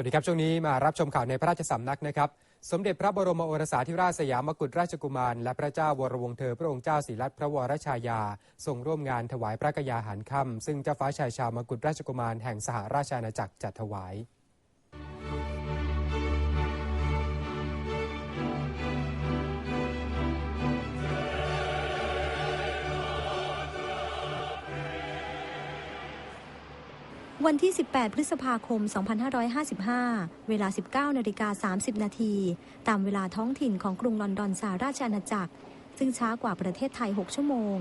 วัสดีครับ ช่วงนี้มารับชมข่าวในพระราชสำนักนะครับ สมเด็จพระบรมโอรสาธิราชสยามกุฎราชกุมาร และพระเจ้าวรวงเธอพระองค์เจ้าศรีรัตพระวรชายาทรงร่วมงานถวายพระกยาหารค่ำซึ่งเจ้าฟ้าชายชาวมกุฎราชกุมารแห่งสหราชอาณาจักรจัดถวาย วันที่ 18 พฤษภาคม 2555 เวลา 19นาฬิกา30 นาที ตามเวลาท้องถิ่นของกรุงลอนดอนสหราชอาณาจักร ซึ่งช้ากว่าประเทศไทย 6 ชั่วโมง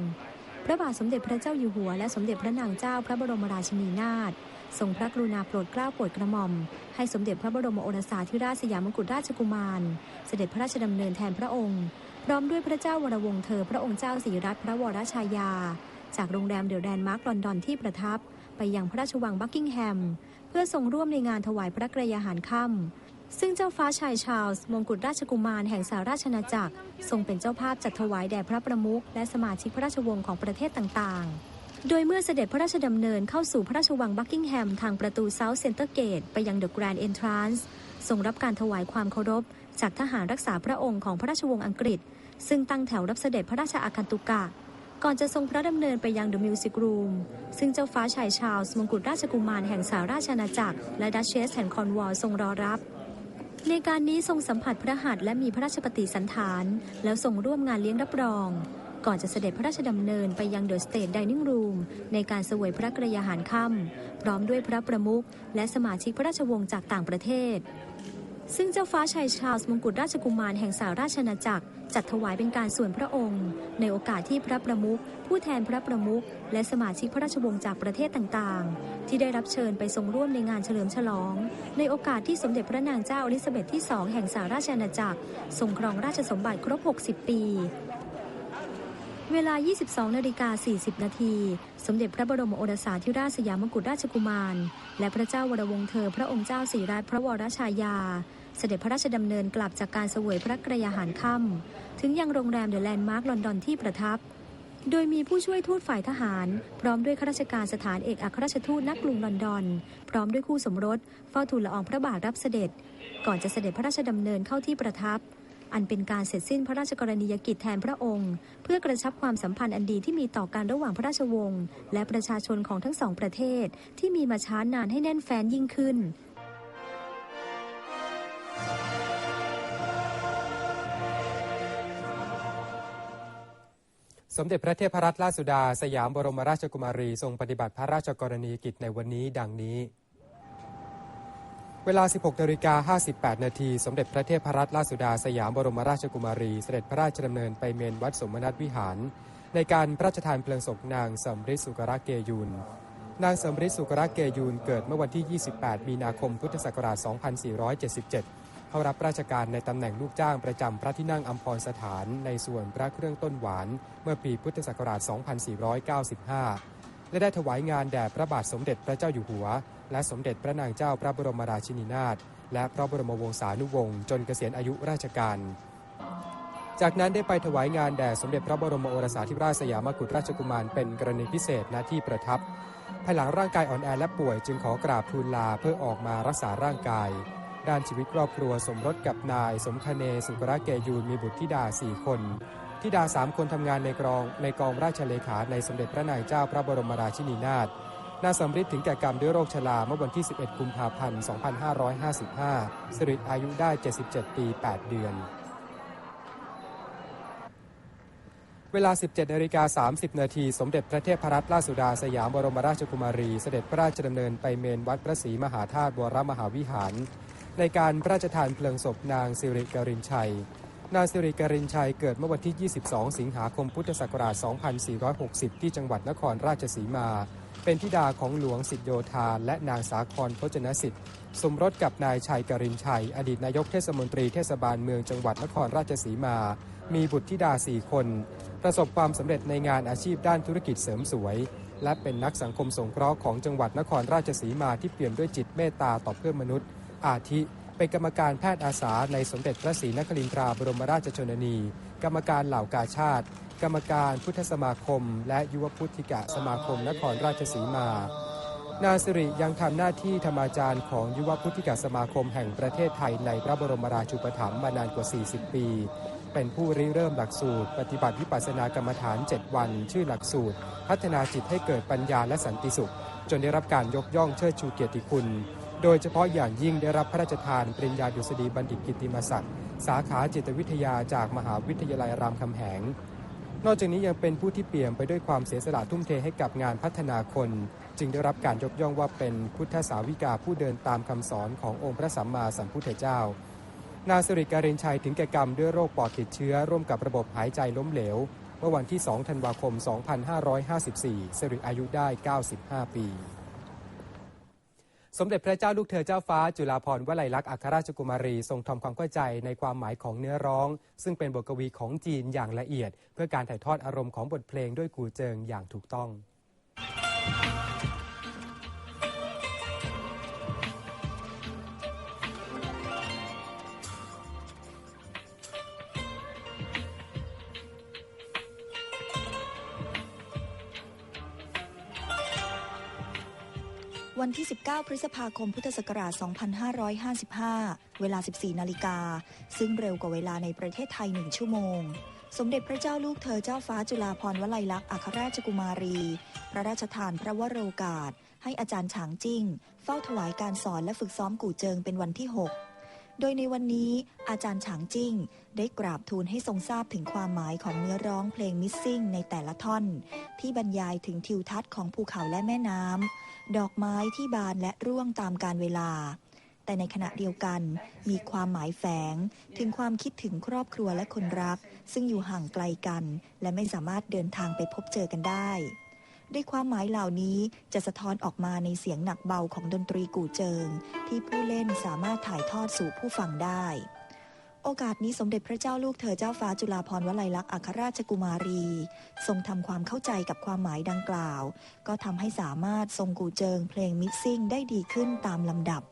พระบาทสมเด็จพระเจ้าอยู่หัว และสมเด็จพระนางเจ้าพระบรมราชินีนาถทรงพระกรุณาโปรดเกล้าโปรดกระหม่อม ให้สมเด็จพระบรมโอรสาธิราชสยามกุฎราชกุมาร เสด็จพระราชดำเนินแทนพระองค์ พร้อมด้วยพระเจ้าวรวงศ์เธอ พระองค์เจ้าศรีรัตนพระวรชายา จากโรงแรมเดอะแลนด์มาร์คลอนดอนที่ประทับ ไปยังพระราชวังบักกิงแฮม เพื่อทรงร่วมในงานถวายพระกรยาหารค่ำซึ่งเจ้าฟ้าชายชาร์ลส์มงกุฎราชกุมารแห่งสหราชอาณาจักร ทรงเป็นเจ้าภาพจัดถวายแด่พระประมุขและสมาชิกพระราชวงศ์ของประเทศต่างๆโดยเมื่อเสด็จพระราชดำเนินเข้าสู่พระราชวังบักกิงแฮม ทางประตูเซาท์เซนเตอร์เกต ไปยังเดอะแกรนด์เอนทรานซ์ทรงรับการถวายความเคารพ จากทหารรักษาพระองค์ของพระราชวงศ์อังกฤษ ซึ่งตั้งแถวรับเสด็จพระราชอาคันตุกะ ก่อนจะทรงพระดำเนินไปยังเดอะมิวสิกรูมซึ่งเจ้าฟ้าชายชาร์ลส์มงกุฎราชกุมารแห่งสหราชอาณาจักร และดัชเชสแห่งคอนวอลทรงรอรับ ในการนี้ทรงสัมผัสพระหัตถ์และมีพระราชปฏิสันฐาน แล้วทรงร่วมงานเลี้ยงรับรอง ก่อนจะเสด็จพระราชดำเนินไปยังเดอะสเตทไดนิ่งรูมในการเสวยพระกรยาหารค่ำพร้อมด้วยพระประมุขและสมาชิกพระราชวงศ์จากต่างประเทศ ซึ่งเจ้าฟ้าชายชาร์ลส์มงกุฎราชกุมารแห่งสหราชอาจักร จัดถวายเป็นการส่วนพระองค์ ในโอกาสที่พระประมุข ผู้แทนพระประมุข และสมาชิกพระราชวงศ์จากประเทศต่างๆ ที่ได้รับเชิญไปทรงร่วมในงานเฉลิมฉลอง ในโอกาสที่สมเด็จพระนางเจ้าอลิซาเบธที่2แห่งสหราชอาจักรทรงครองราชสมบัติครบ 60 ปีเวลา 22 นาฬิกา 40 นาที สมเด็จพระบรมโอรสาธิราชสยามกุฎราชกุมาร และพระเจ้าวรวงเธอพระองค์เจ้าศรีรัตพระวรชายา เสด็จพระราชดำเนินกลับจากการเสวยพระกรยาหารค่ำถึงยังโรงแรมเดอะแลนด์มาร์คลอนดอนที่ประทับ โดยมีผู้ช่วยทูตฝ่ายทหาร พร้อมด้วยข้าราชการสถานเอกอัครราชทูตณกรุงลอนดอน พร้อมด้วยคู่สมรสเฝ้าทูลละอองพระบาทรับเสด็จ ก่อนจะเสด็จพระราชดำเนินเข้าที่ประทับ อันเป็นการเสร็จสิ้นพระราชกรณียกิจแทนพระองค์ เพื่อกระชับความสัมพันธ์อันดีที่มีต่อกันระหว่างพระราชวงศ์และประชาชนของทั้งสองประเทศที่มีมาช้านานให้แน่นแฟ้นยิ่งขึ้น สมเด็จพระเทพรัตนราชสุดา สยามบรมราชกุมารีทรงปฏิบัติพระราชกรณียกิจในวันนี้ดังนี้ เวลา 16นาฬิกา58 นาที สมเด็จพระเทพรัตนราชสุดา สยามบรมราชกุมารี เสด็จพระราชดำเนินไปเมนวัดสมณัตวิหาร ในการพระราชทานเพลิงศพนางสมฤทธิ์สุกรเกยุนนางสมฤทธิ์สุกรเกยุนเกิดเมื่อวันที่ 28 มีนาคม พุทธศักราช 2477 เข้ารับราชการในตำแหน่งลูกจ้างประจำพระที่นั่งอัมพรสถานในส่วนพระเครื่องต้นหวาน เมื่อปีพุทธศักราช 2495 และได้ถวายงานแด่พระบาทสมเด็จพระเจ้าอยู่หัว และสมเด็จพระนางเจ้าพระบรมราชินีนาถและพระบรมวงศานุวงศ์จนเกษียณอายุราชการ จากนั้นได้ไปถวายงานแด่สมเด็จพระบรมโอรสาธิราชสยามกุฎราชกุมารเป็นกรณีพิเศษณที่ประทับ ภายหลังร่างกายอ่อนแอและป่วยจึงขอกราบทูลลาเพื่อออกมารักษาร่างกาย ด้านชีวิตครอบครัวสมรสกับนาย สมคเนสุกระเกยูนมีบุตรธิดาสี่คนธิดาสามคนทำงานในกรองในกองราชเลขาในสมเด็จพระนางเจ้าพระบรมราชินีนาถนางสำริดถึงแก่กรรมด้วยโรคชราเมื่อวันที่ 11 กุมภาพันธ์ 2555 สิริอายุได้ 77 ปี 8 เดือน เวลา 17นาฬิกา30 นาที สมเด็จพระเทพรัตนราชสุดาสยามบรมราชกุมารี เสด็จพระราชดำเนินไปเมนวัดพระศรีมหาธาตุวรมหาวิหาร ในการพระราชทานเพลิงศพนางสิริกรินชัย นางสิริกรินชัยเกิดเมื่อวันที่ 22 สิงหาคมพุทธศักราช 2460 ที่จังหวัดนครราชสีมา เป็นธิดาของหลวงสิทธโยธาและนางสาครพจนสิทธิ์สมรสกับนายชัยกรินชัย อดีตนายกเทศมนตรีเทศบาลเมืองจังหวัดนครราชสีมา มีบุตรธิดาสี่คน ประสบความสำเร็จในงานอาชีพด้านธุรกิจเสริมสวย และเป็นนักสังคมสงเคราะห์ของจังหวัดนครราชสีมาที่เปี่ยมด้วยจิตเมตตาต่อเพื่อนมนุษย์ อาทิเป็นกรรมการแพทย์อาสาในสมเด็จพระศรีนครินทราบรมราชชนนี กรรมการเหล่ากาชาติ กรรมการพุทธสมาคม และยุวพุทธิกะสมาคมนครราชสีมานาสิริยังทำหน้าที่ธรรมาจารย์ของยุวพุทธิกสมาคมแห่งประเทศไทยในพระบรมราชูปถัมภ์มานานกว่า 40 ปี เป็นผู้ริเริ่มหลักสูตร ปฏิบัติวิปัสสนากรรมฐาน 7 วัน ชื่อหลักสูตร พัฒนาจิตให้เกิดปัญญาและสันติสุข จนได้รับการยกย่องเชิดชูเกียรติคุณ โดยเฉพาะอย่างยิ่งได้รับพระราชทานปริญญาดุษฎีบัณฑิตกิติมศักดิ์สาขาจิตวิทยาจากมหาวิทยาลัยรามคำแหง นอกจากนี้ยังเป็นผู้ที่เปี่ยมไปด้วยความเสียสละทุ่มเทให้กับงานพัฒนาคน จึงได้รับการยกย่องว่าเป็นพุทธสาวิกาผู้เดินตามคำสอนขององค์พระสัมมาสัมพุทธเจ้านางสิริการินชัยถึงแก่กรรมด้วยโรคปอดติดเชื้อ ร่วมกับระบบหายใจล้มเหลว เมื่อวันที่ 2 ธันวาคม 2554สิริอายุได้ 95 ปี สมเด็จพระเจ้าลูกเธอเจ้าฟ้า จุฬาภรณ์วลัยลักษณ์อัครราชกุมารี ทรงทำความเข้าใจในความหมายของเนื้อร้อง ซึ่งเป็นบทกวีของจีนอย่างละเอียด เพื่อการถ่ายทอดอารมณ์ของบทเพลงด้วยกูเจิงอย่างถูกต้อง วันที่ 19 พฤษภาคมพุทธศักราช 2555 เวลา 14 นาฬิกา ซึ่งเร็วกว่าเวลาในประเทศไทย 1 ชั่วโมง สมเด็จพระเจ้าลูกเธอเจ้าฟ้าจุฬาภรณ์วลัยลักษณ์อัครราชกุมารี พระราชทานพระวโรกาส ให้อาจารย์ฉางจิ้ง เฝ้าถวายการสอนและฝึกซ้อมกู่เจิงเป็นวันที่ 6 โดยในวันนี้อาจารย์ฉางจิ้ง ได้กราบทูลให้ทรงทราบถึงความหมายของเนื้อร้องเพลงมิสซิ่งในแต่ละท่อน ที่บรรยายถึงทิวทัศน์ของภูเขาและแม่น้ำดอกไม้ที่บานและร่วงตามกาลเวลา แต่ในขณะเดียวกันมีความหมายแฝง ถึงความคิดถึงครอบครัวและคนรัก ซึ่งอยู่ห่างไกลกัน และไม่สามารถเดินทางไปพบเจอกันได้ ด้วยความหมายเหล่านี้จะสะท้อนออกมาในเสียงหนักเบาของดนตรีกู่เจิง ที่ผู้เล่นสามารถถ่ายทอดสู่ผู้ฟังได้ โอกาสนี้สมเด็จพระเจ้าลูกเธอเจ้าฟ้าจุฬาภรณ์วลัยลักษณ์อัครราชกุมารี ทรงทำความเข้าใจกับความหมายดังกล่าว ก็ทำให้สามารถทรงกูเจิงเพลงมิกซิ่งได้ดีขึ้นตามลำดับ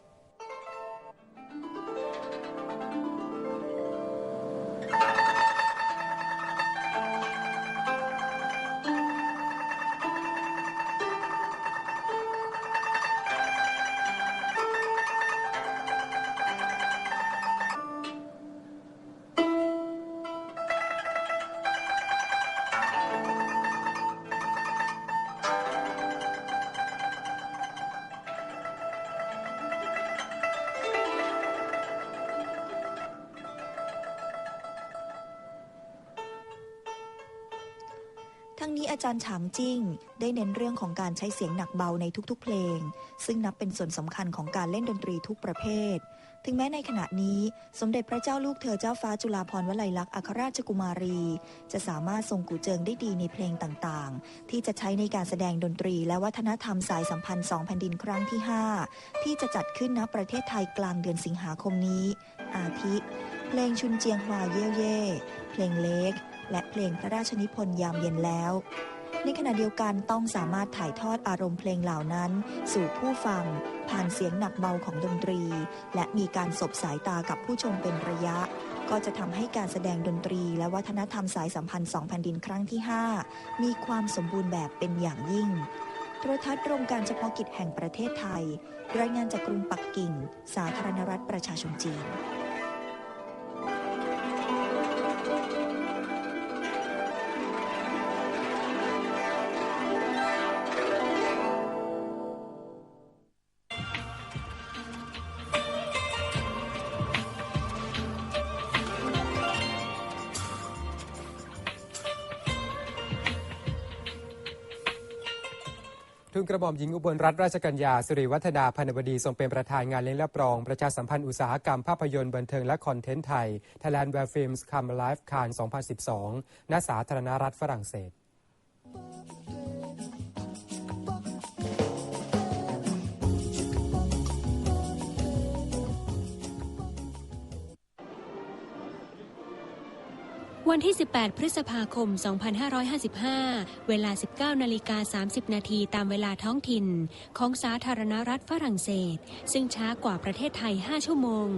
ทั้งนี้อาจารย์ฉางจิ้ง ได้เน้นเรื่องของการใช้เสียงหนักเบาในทุกๆ เพลง ซึ่งนับเป็นส่วนสำคัญของการเล่นดนตรีทุกประเภท ถึงแม้ในขณะนี้สมเด็จพระเจ้าลูกเธอเจ้าฟ้าจุฬาภรณ์วลัยลักษณ์อัครราชกุมารี จะสามารถทรงกูเจิงได้ดีในเพลงต่างๆ ที่จะใช้ในการแสดงดนตรีและวัฒนธรรมสายสัมพันธ์สองแผ่นดินครั้งที่ 5 ที่จะจัดขึ้นณประเทศไทยกลางเดือนสิงหาคมนี้ อาทิ เพลงชุนเจียงฮวาเย่เย่เพลงเล็ก และเพลงพระราชนิพนธ์ยามเย็นแล้ว ในขณะเดียวกันต้องสามารถถ่ายทอดอารมณ์เพลงเหล่านั้น สู่ผู้ฟัง ผ่านเสียงหนักเบาของดนตรี และมีการสบสายตากับผู้ชมเป็นระยะ ก็จะทำให้การแสดงดนตรี และวัฒนธรรมสายสัมพันธ์สองแผ่นดินครั้งที่ 5 มีความสมบูรณ์แบบเป็นอย่างยิ่งโทรทัศน์โรงการเฉพาะกิจแห่งประเทศไทย รายงานจากกรุงปักกิ่ง สาธารณรัฐประชาชนจีน กระหม่อมหญิงอุบลรัตนราชกัญญาสิริวัฒนาพันวดีทรงเป็นประธานงานเลี้ยงและปรอง ประชาสัมพันธ์อุตสาหกรรมภาพยนตร์บันเทิงและคอนเทนต์ไทย Thailand Web Films Come Alive Cannes 2012 ณ สาธารณรัฐฝรั่งเศส วันที่ 18 พฤษภาคม 2555 เวลา 19 นาฬิกา 30 นาทีตามเวลาท้องถิ่น ของสาธารณรัฐฝรั่งเศส ซึ่งช้ากว่าประเทศไทย 5 ชั่วโมง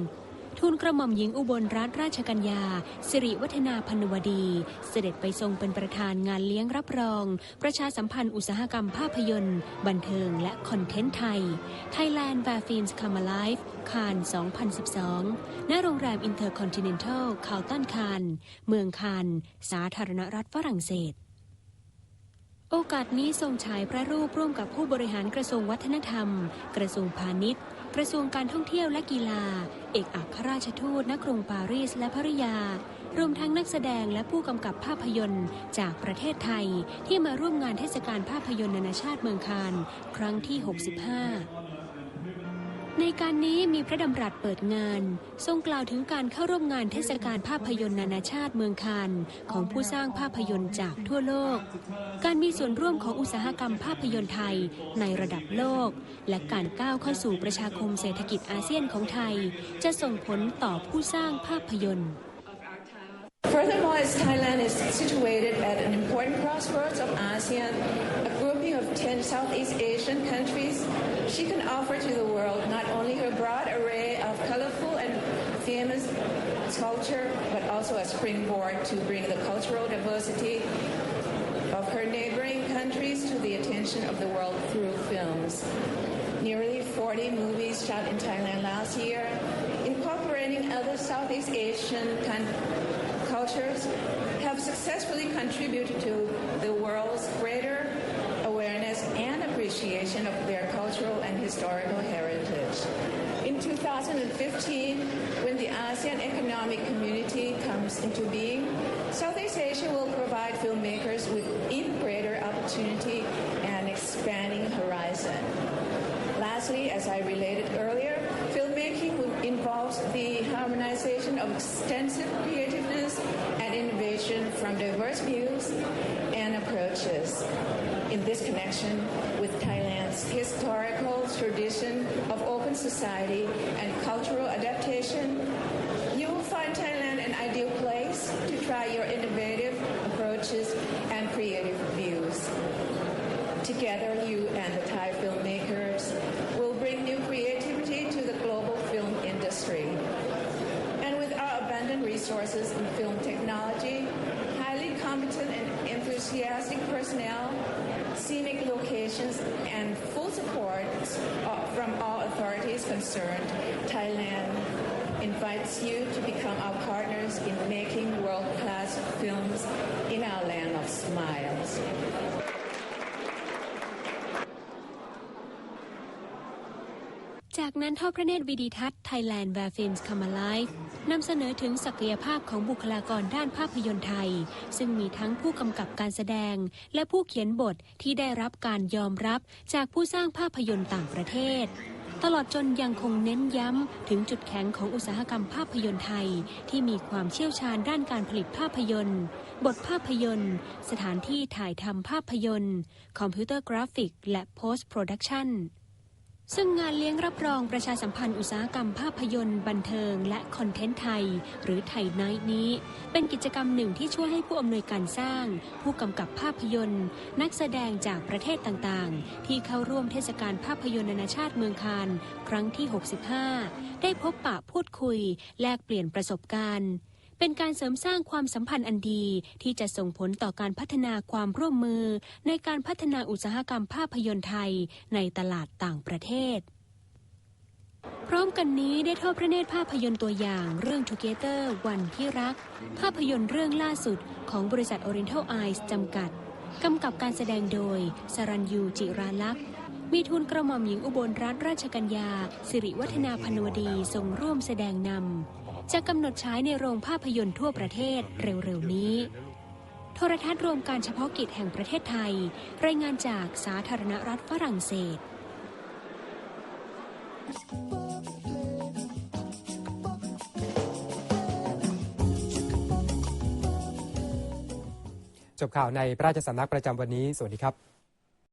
ทูลกระหม่อมหญิงอุบลรัตนราชกัญญา สิริวัฒนาพันวดี เสด็จไปทรงเป็นประธานงานเลี้ยงรับรอง ประชาสัมพันธ์อุตสาหกรรมภาพยนตร์ บันเทิงและคอนเทนต์ไทย Thailand Where Films Come Alive คาน 2012 ณ โรงแรม Intercontinental คาวตันคาน เมืองคาน สาธารณรัฐฝรั่งเศส โอกาสนี้ทรงฉายพระรูปร่วมกับผู้บริหารกระทรวงวัฒนธรรม กระทรวงพาณิชย์ กระทรวงการท่องเที่ยวและกีฬา เอกอัครราชทูตณกรุงปารีสและภริยา รวมทั้งนักแสดงและผู้กำกับภาพยนตร์ จากประเทศไทยที่มาร่วมงานเทศกาลภาพยนตร์นานาชาติเมืองคานครั้งที่ 65 ในการนี้มีพระดำรัสเปิดงาน ทรงกล่าวถึงการเข้าร่วมงานเทศกาลภาพยนตร์นานาชาติเมืองคานของผู้สร้างภาพยนตร์จากทั่วโลก การมีส่วนร่วมของอุตสาหกรรมภาพยนตร์ไทยในระดับโลก และการก้าวเข้าสู่ประชาคมเศรษฐกิจอาเซียนของไทย จะส่งผลต่อผู้สร้างภาพยนตร์ Furthermore, as Thailand is situated at an important crossroads of ASEAN, a group 10 Southeast Asian countries, she can offer to the world not only her broad array of colorful and famous culture, but also a springboard to bring the cultural diversity of her neighboring countries to the attention of the world through films. Nearly 40 movies shot in Thailand last year, incorporating other Southeast Asian cultures have successfully contributed to the world's greater appreciation of their cultural and historical heritage. In 2015, when the ASEAN Economic Community comes into being, Southeast Asia will provide filmmakers with even greater opportunity and expanding horizon. Lastly, as I related earlier, filmmaking involves the harmonization of extensive and innovation from diverse views and approaches. In this connection with Thailand's historical tradition of open society and cultural adaptation, you will find Thailand an ideal place to try your innovative approaches and creative concerned, Thailand invites you to become our partners in making world-class films in our land of smiles. จากนั้นทอดพระเนตรวิดีทัศน์ Thailand Where Films Come Alive นำเสนอถึงศักยภาพของบุคลากรด้านภาพยนตร์ไทย ซึ่งมีทั้งผู้กำกับการแสดง และผู้เขียนบทที่ได้รับการยอมรับจากผู้สร้างภาพยนตร์ต่างประเทศ ตลอดจนยังคงเน้นย้ำถึงจุดแข็งของอุตสาหกรรมภาพยนตร์ไทย ที่มีความเชี่ยวชาญด้านการผลิตภาพยนตร์ บทภาพยนตร์ สถานที่ถ่ายทำภาพยนตร์ คอมพิวเตอร์กราฟิก และโพสต์โปรดักชัน ซึ่งงานเลี้ยงรับรองประชาสัมพันธ์อุตสาหกรรมภาพยนตร์ บันเทิง และคอนเทนต์ไทย หรือไทยไนท์นี้ เป็นกิจกรรมหนึ่งที่ช่วยให้ผู้อำนวยการสร้าง ผู้กำกับภาพยนตร์ นักแสดงจากประเทศต่างๆ ที่เข้าร่วมเทศกาลภาพยนตร์นานาชาติเมืองคานครั้งที่ 65 ได้พบปะพูดคุย แลกเปลี่ยนประสบการณ์ เป็นการเสริมสร้างความสัมพันธ์อันดีที่จะส่งผลต่อการพัฒนาความร่วมมือ ในการพัฒนาอุตสาหกรรมภาพยนตร์ไทยในตลาดต่างประเทศพร้อมกันนี้ได้ทอดพระเนตรภาพยนตร์ตัวอย่างเรื่อง Together วันที่รัก ภาพยนตร์เรื่องล่าสุดของบริษัท Oriental Eyes จำกัด กำกับการแสดงโดย สรัญยูจิราลักษ์ มีทุนกระหม่อมหญิงอุบลรัตนราชกัญญา สิริวัฒนาพนวดีทรงร่วมแสดงนำ จะกำหนดฉายในโรงภาพยนตร์ทั่วประเทศเร็วๆนี้ โทรทัศน์รวมการเฉพาะกิจแห่งประเทศไทย รายงานจากสาธารณรัฐฝรั่งเศสจบข่าวในพระราชสำนักประจำวันนี้ สวัสดีครับ